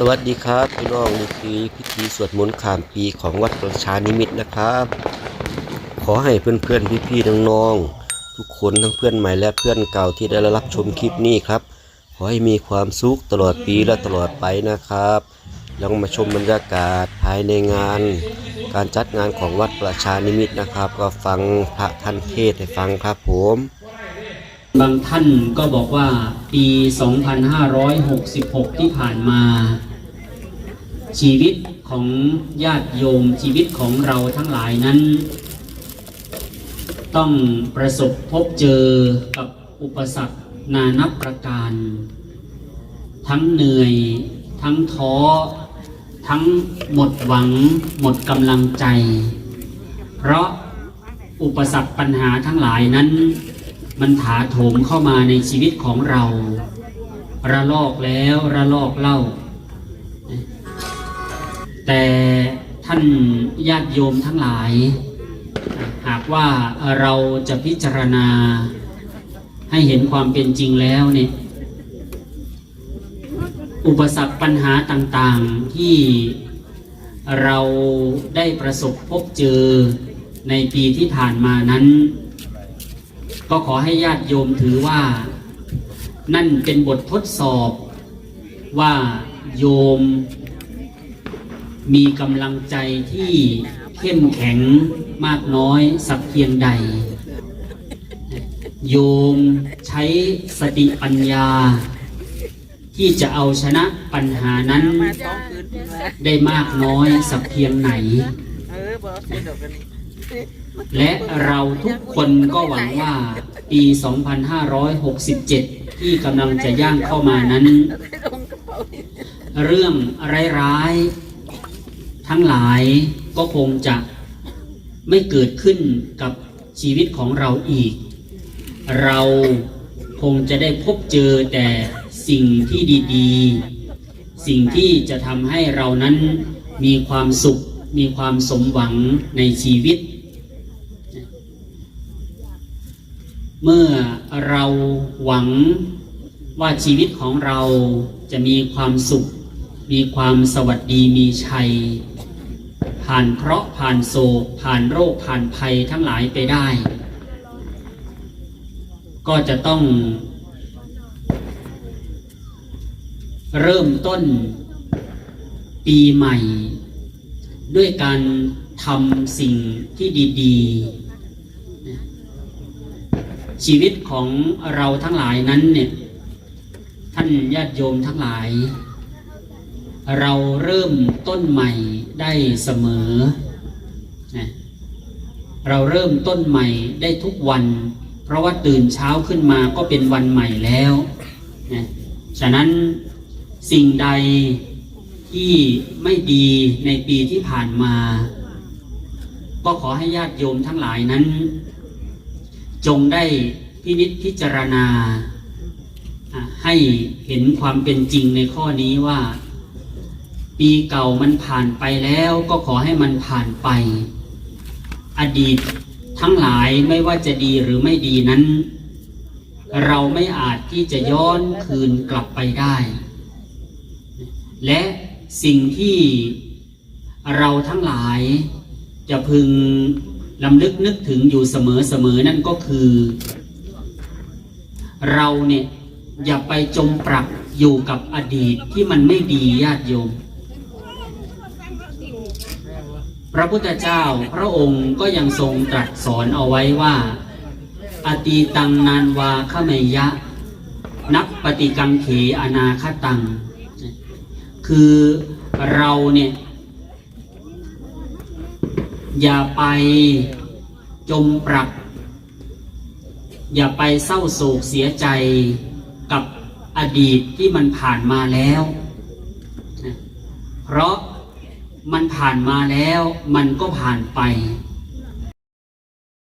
สวัสดีครับพี่น้องนี่คือพิธีสวดมนต์ข้ามปีของวัดประชานิมิตนะครับ ขอให้เพื่อนๆพี่ๆน้องๆทุกคนทั้งเพื่อนใหม่และเพื่อนเก่าที่ได้รับชมคลิปนี้ครับ ขอให้มีความสุขตลอดปีและตลอดไปนะครับลองมาชมบรรยากาศภายในงาน การจัดงานของวัดประชานิมิตนะครับ ก็ฟังพระท่านเทศให้ฟังครับผมบางท่านก็บอกว่าปี 2566 ที่ผ่านมา ชีวิตของญาติโยมชีวิตของเราทั้งหลายนั้น ต้องประสบพบเจอกับอุปสรรคนานับประการ ทั้งเหนื่อย ทั้งท้อ ทั้งหมดหวัง หมดกำลังใจ เพราะอุปสรรคปัญหาทั้งหลายนั้น มันถาโถมเข้ามาในชีวิตของเรา ระลอกแล้วระลอกเล่า แต่ท่านญาติโยมทั้งหลาย หากว่าเราจะพิจารณาให้เห็นความเป็นจริงแล้วเนี่ยอุปสรรคปัญหาต่างๆที่เราได้ประสบพบเจอในปีที่ผ่านมานั้น ก็ขอให้ญาติโยมถือว่า นั่นเป็นบททดสอบว่าโยม มีกำลังใจที่เข้มแข็งมากน้อยสักเพียงใด โยมใช้สติปัญญา ที่จะเอาชนะปัญหานั้น ได้มากน้อยสักเพียงไหน และเราทุกคนก็หวังว่าปี 2567 ที่กำลังจะย่างเข้ามานั้นเป๋านี่เรื่องร้ายๆ ทั้งหลายก็คงจะไม่เกิดขึ้นกับชีวิตของเราอีก เราคงจะได้พบเจอแต่สิ่งที่ดีๆ สิ่งที่จะทำให้เรานั้นมีความสุข มีความสมหวังในชีวิต เมื่อเราหวังว่าชีวิตของเราจะมีความสุข มีความสวัสดีมีชัย ผ่านเคราะห์ผ่านโศก ผ่านโรคผ่านภัยทั้งหลายไปได้ ก็จะต้อง เริ่มต้นปีใหม่ ด้วยการทำสิ่งที่ดีๆ ชีวิตของเราทั้งหลายนั้นเนี่ย ท่านญาติโยมทั้งหลาย เราเริ่มต้นใหม่ได้เสมอ เราเริ่มต้นใหม่ได้ทุกวัน เพราะว่าตื่นเช้าขึ้นมาก็เป็นวันใหม่แล้วนะฉะนั้นสิ่งใดที่ไม่ดีในปีที่ผ่านมา ก็ขอให้ญาติโยมทั้งหลายนั้น จงได้พินิจพิจารณา ให้เห็นความเป็นจริงในข้อนี้ว่า ปีเก่ามันผ่านไปแล้วก็ขอให้มันผ่านไป อดีตทั้งหลายไม่ว่าจะดีหรือไม่ดีนั้น เราไม่อาจที่จะย้อนคืนกลับไปได้ และสิ่งที่เราทั้งหลายจะพึงลำลึกนึกถึงอยู่เสมอๆนั่นก็คือ เราเนี่ยอย่าไปจมปลักอยู่กับอดีตที่มันไม่ดีญาติโยม พระพุทธเจ้าพระองค์ก็ยังทรงตรัสสอนเอาไว้ว่า อตีตังนานวาขเมยะ นับปฏิกังเขอนาคตัง คือเราเนี่ย อย่าไปจมปรัก อย่าไปเศร้าโศกเสียใจกับอดีตที่มันผ่านมาแล้ว เพราะ มันผ่านมาแล้ว มันก็ผ่านไป